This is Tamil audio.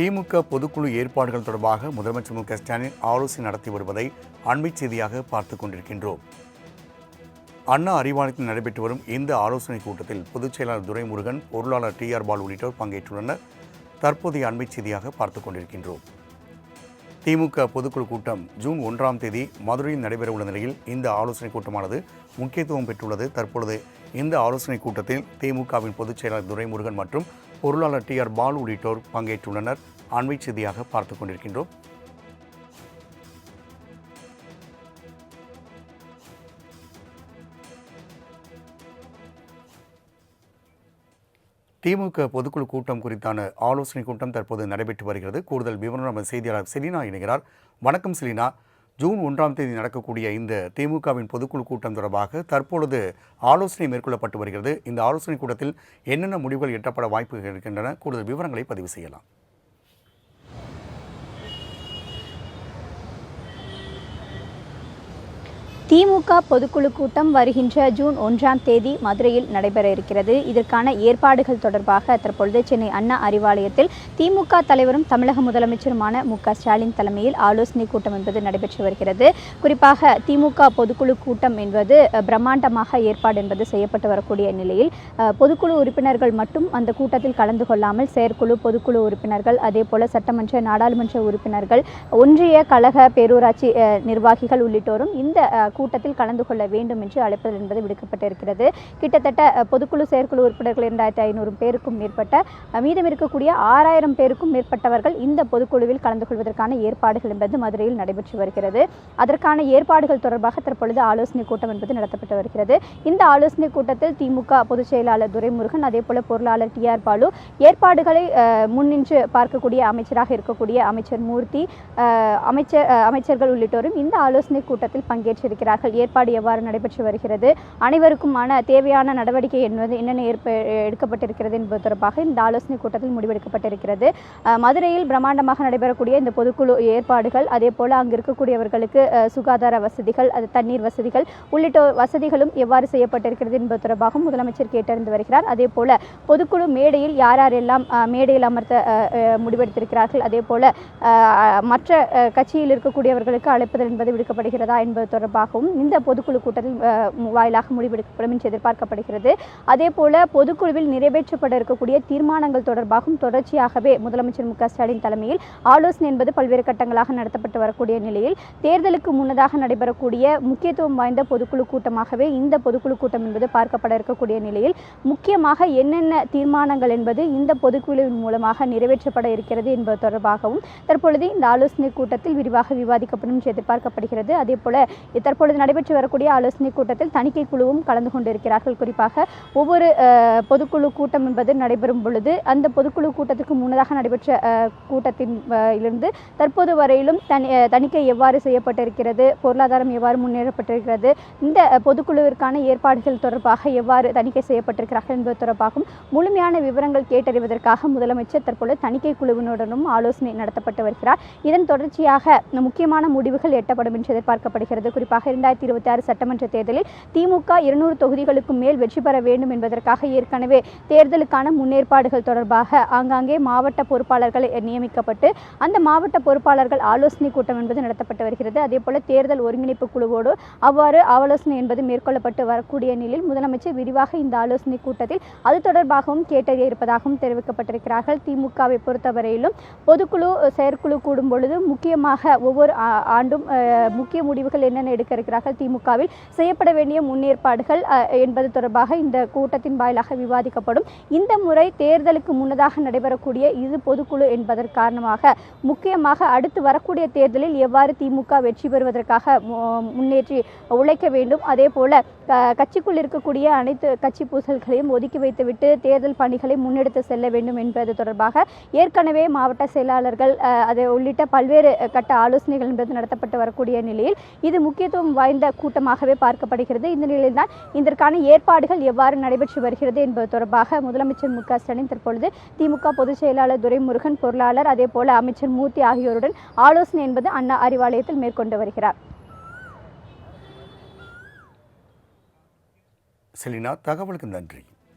திமுக பொதுக்குழு ஏற்பாடுகள் தொடர்பாக முதலமைச்சர் மு க ஸ்டாலின் ஆலோசனை நடத்தி வருவதை அண்மை செய்தியாக பார்த்துக் கொண்டிருக்கின்றோம். அண்ணா அறிவாலயத்தில் நடைபெற்று வரும் இந்த ஆலோசனைக் கூட்டத்தில் பொதுச் செயலாளர் துரைமுருகன் பொருளாளர் டி ஆர் பால் உள்ளிட்டோர் பங்கேற்றுள்ளனர். தற்போதைய அண்மை செய்தியாக பார்த்துக் கொண்டிருக்கின்றோம். திமுக பொதுக்குழு கூட்டம் ஜூன் ஒன்றாம் தேதி மதுரையில் நடைபெறவுள்ள நிலையில் இந்த ஆலோசனைக் கூட்டமானது முக்கியத்துவம் பெற்றுள்ளது. தற்பொழுது இந்த ஆலோசனைக் கூட்டத்தில் திமுகவின் பொதுச் செயலாளர் துரைமுருகன் மற்றும் பொருளாளர் டி ஆர் பாலு உள்ளிட்டோர் பங்கேற்றுள்ளனர். அண்மை செய்தியாக பார்த்துக் கொண்டிருக்கின்றோம். திமுக பொதுக்குழு கூட்டம் குறித்தான ஆலோசனை கூட்டம் தற்போது நடைபெற்று வருகிறது. கூடுதல் விவரம் நம்ம செய்தியாளர் செலினா இணைகிறார். வணக்கம் செலினா. ஜூன் ஒன்றாம் தேதி நடக்கக்கூடிய இந்த திமுகவின் பொதுக்குழு கூட்டம் தொடர்பாக தற்பொழுது ஆலோசனை மேற்கொள்ளப்பட்டு வருகிறது. இந்த ஆலோசனை கூட்டத்தில் என்னென்ன முடிவுகள் எட்டப்பட வாய்ப்புகள் இருக்கின்றன? கூடுதல் விவரங்களை பதிவு செய்யலாம். திமுக பொதுக்குழு கூட்டம் வருகின்ற ஜூன் ஒன்றாம் தேதி மதுரையில் நடைபெற இருக்கிறது. இதற்கான ஏற்பாடுகள் தொடர்பாக தற்பொழுது சென்னை அண்ணா அறிவாலயத்தில் திமுக தலைவரும் தமிழக முதலமைச்சருமான மு க ஸ்டாலின் தலைமையில் ஆலோசனை கூட்டம் என்பது நடைபெற்று வருகிறது. குறிப்பாக திமுக பொதுக்குழு கூட்டம் என்பது பிரம்மாண்டமாக ஏற்பாடு என்பது செய்யப்பட்டு வரக்கூடிய நிலையில் பொதுக்குழு உறுப்பினர்கள் மட்டும் அந்த கூட்டத்தில் கலந்து கொள்ளாமல் செயற்குழு பொதுக்குழு உறுப்பினர்கள் அதே போல சட்டமன்ற நாடாளுமன்ற உறுப்பினர்கள் ஒன்றிய கழக பேரூராட்சி நிர்வாகிகள் உள்ளிட்டோரும் இந்த கூட்டத்தில் கலந்து கொள்ள வேண்டும் என்று அழைப்பது என்பது விடுக்கப்பட்டிருக்கிறது. கிட்டத்தட்ட பொதுக்குழு செயற்குழு உறுப்பினர்கள் இரண்டாயிரத்தி ஐநூறு பேருக்கும் மேற்பட்ட மீதம் இருக்கக்கூடிய ஆறாயிரம் பேருக்கும் மேற்பட்டவர்கள் இந்த பொதுக்குழுவில் கலந்து கொள்வதற்கான ஏற்பாடுகள் என்பது மதுரையில் நடைபெற்று வருகிறது. அதற்கான ஏற்பாடுகள் தொடர்பாக தற்பொழுது ஆலோசனை கூட்டம் என்பது நடத்தப்பட்டு வருகிறது. இந்த ஆலோசனை கூட்டத்தில் திமுக பொதுச் செயலாளர் துரைமுருகன் அதே போல பொருளாளர் டி ஆர் பாலு ஏற்பாடுகளை முன்னின்று பார்க்கக்கூடிய அமைச்சராக இருக்கக்கூடிய அமைச்சர் மூர்த்தி அமைச்சர் அமைச்சர்கள் உள்ளிட்டோரும் இந்த ஆலோசனை கூட்டத்தில் வருகிறார்கள் ஏற்பாடு எவ்வாறு நடைபெற்று வருகிறது? அனைவருக்குமான தேவையான நடவடிக்கை என்பது என்னென்ன ஏற்ப எடுக்கப்பட்டிருக்கிறது என்பது தொடர்பாக இந்த ஆலோசனை கூட்டத்தில் முடிவெடுக்கப்பட்டிருக்கிறது. மதுரையில் பிரம்மாண்டமாக நடைபெறக்கூடிய இந்த பொதுக்குழு ஏற்பாடுகள் அதே போல அங்கு இருக்கக்கூடியவர்களுக்கு சுகாதார வசதிகள் அது தண்ணீர் வசதிகள் உள்ளிட்ட வசதிகளும் எவ்வாறு செய்யப்பட்டிருக்கிறது என்பது தொடர்பாகவும் முதலமைச்சர் கேட்டறிந்து வருகிறார். அதே போல பொதுக்குழு மேடையில் யார் யாரெல்லாம் அஹ், மேடையில் அமர்த்த முடிவெடுத்திருக்கிறார்கள் அதே போல மற்ற கட்சியில் இருக்கக்கூடியவர்களுக்கு அழைப்பது என்பது விடுக்கப்படுகிறதா என்பது தொடர்பாகவும் இந்த பொதுக்குழு கூட்டத்தில் வாயிலாக முடிவெடுக்கப்படும் என்று எதிர்பார்க்கப்படுகிறது. அதே போல பொதுக்குழுவில் நிறைவேற்றப்பட இருக்கக்கூடிய தீர்மானங்கள் தொடர்பாகவும் தொடர்ச்சியாகவே முதலமைச்சர் மு க ஸ்டாலின் தலைமையில் ஆலோசனை என்பது பல்வேறு கட்டங்களாக நடத்தப்பட்டு வரக்கூடிய நிலையில் தேர்தலுக்கு முன்னதாக நடைபெறக்கூடிய முக்கியத்துவம் வாய்ந்த பொதுக்குழு கூட்டமாகவே இந்த பொதுக்குழு கூட்டம் என்பது பார்க்கப்பட இருக்கக்கூடிய நிலையில் முக்கியமாக என்னென்ன தீர்மானங்கள் என்பது இந்த பொதுக்குழுவின் மூலமாக நிறைவேற்றப்பட இருக்கிறது என்பது தொடர்பாகவும் தற்பொழுது இந்த ஆலோசனை கூட்டத்தில் விரிவாக விவாதிக்கப்படும் என்று எதிர்பார்க்கப்படுகிறது. அதே போல தற்பொழுது நடைபெற்று வரக்கூடிய ஆலோசனை கூட்டத்தில் தணிக்கை குழுவும் கலந்து கொண்டிருக்கிறார்கள். குறிப்பாக ஒவ்வொரு பொதுக்குழு கூட்டம் என்பது நடைபெறும் பொழுது அந்த பொதுக்குழு கூட்டத்துக்கு முன்னதாக நடைபெற்ற கூட்டத்தின் இருந்து தற்போது வரையிலும் தனி தணிக்கை எவ்வாறு செய்யப்பட்டிருக்கிறது பொருளாதாரம் எவ்வாறு முன்னேறப்பட்டிருக்கிறது இந்த பொதுக்குழுவிற்கான ஏற்பாடுகள் தொடர்பாக எவ்வாறு தணிக்கை செய்யப்பட்டிருக்கிறார்கள் என்பது தொடர்பாகவும் முழுமையான விவரங்கள் கேட்டறிவதற்காக முதலமைச்சர் தற்பொழுது தணிக்கை குழுவினுடனும் ஆலோசனை நடத்தப்பட்டு வருகிறார். இதன் தொடர்ச்சியாக முக்கியமான முடிவுகள் எட்டப்படும் என்று எதிர்பார்க்கப்படுகிறது. குறிப்பாக இரண்டாயிரத்தி இருபத்தி ஆறு சட்டமன்ற தேர்தலில் திமுக இருநூறு தொகுதிகளுக்கும் மேல் வெற்றி பெற வேண்டும் என்பதற்காக ஏற்கனவே தேர்தலுக்கான முன்னேற்பாடுகள் தொடர்பாக ஆங்காங்கே மாவட்ட பொறுப்பாளர்கள் நியமிக்கப்பட்டு அந்த மாவட்ட பொறுப்பாளர்கள் ஆலோசனை கூட்டம் என்பது நடத்தப்பட்டு வருகிறது. அதே போல தேர்தல் ஒருங்கிணைப்பு குழுவோடு அவ்வாறு ஆலோசனை என்பது மேற்கொள்ளப்பட்டு வரக்கூடிய நிலையில் முதலமைச்சர் விரிவாக இந்த ஆலோசனை கூட்டத்தில் அது தொடர்பாகவும் கேட்டறிய இருப்பதாகவும் தெரிவிக்கப்பட்டிருக்கிறார்கள். திமுகவை பொறுத்தவரையிலும் பொதுக்குழு செயற்குழு கூடும் பொழுது முக்கியமாக ஒவ்வொரு ஆண்டும் முக்கிய முடிவுகள் என்னென்ன எடுக்க இருக்கிறார்கள் திமுகவில் செய்யப்பட வேண்டிய முன்னேற்பாடுகள் என்பது தொடர்பாக இந்த கூட்டத்தின் வாயிலாக விவாதிக்கப்படும். இந்த முறை தேர்தலுக்கு முன்னதாக நடைபெறக்கூடிய இது பொதுக்குழு என்பதன் காரணமாக முக்கியமாக அடுத்து வரக்கூடிய தேர்தலில் எவ்வாறு திமுக வெற்றி பெறுவதற்காக முன்னேற்றி உழைக்க வேண்டும். அதே போல கட்சிக்குள் இருக்கக்கூடிய அனைத்து கட்சி பூசல்களையும் ஒதுக்கி வைத்துவிட்டு தேர்தல் பணிகளை முன்னெடுத்து செல்ல வேண்டும் என்பது தொடர்பாக ஏற்கனவே மாவட்ட செயலாளர்கள் அது உள்ளிட்ட பல்வேறு கட்ட ஆலோசனைகள் என்பது நடத்தப்பட்டு வரக்கூடிய நிலையில் இது முக்கியத்துவம் முக்கியத்துவம் வாய்ந்த கூட்டமாகவே பார்க்கப்படுகிறது. இந்த நிலையில்தான் இதற்கான ஏற்பாடுகள் எவ்வாறு நடைபெற்று வருகிறது என்பது தொடர்பாக முதலமைச்சர் மு க ஸ்டாலின் தற்பொழுது திமுக பொதுச் செயலாளர் துரைமுருகன் பொருளாளர் அதேபோல அமைச்சர் மூர்த்தி ஆகியோருடன் ஆலோசனை என்பது அண்ணா அறிவாலயத்தில் மேற்கொண்டு வருகிறார். செலினா தகவலுக்கு நன்றி.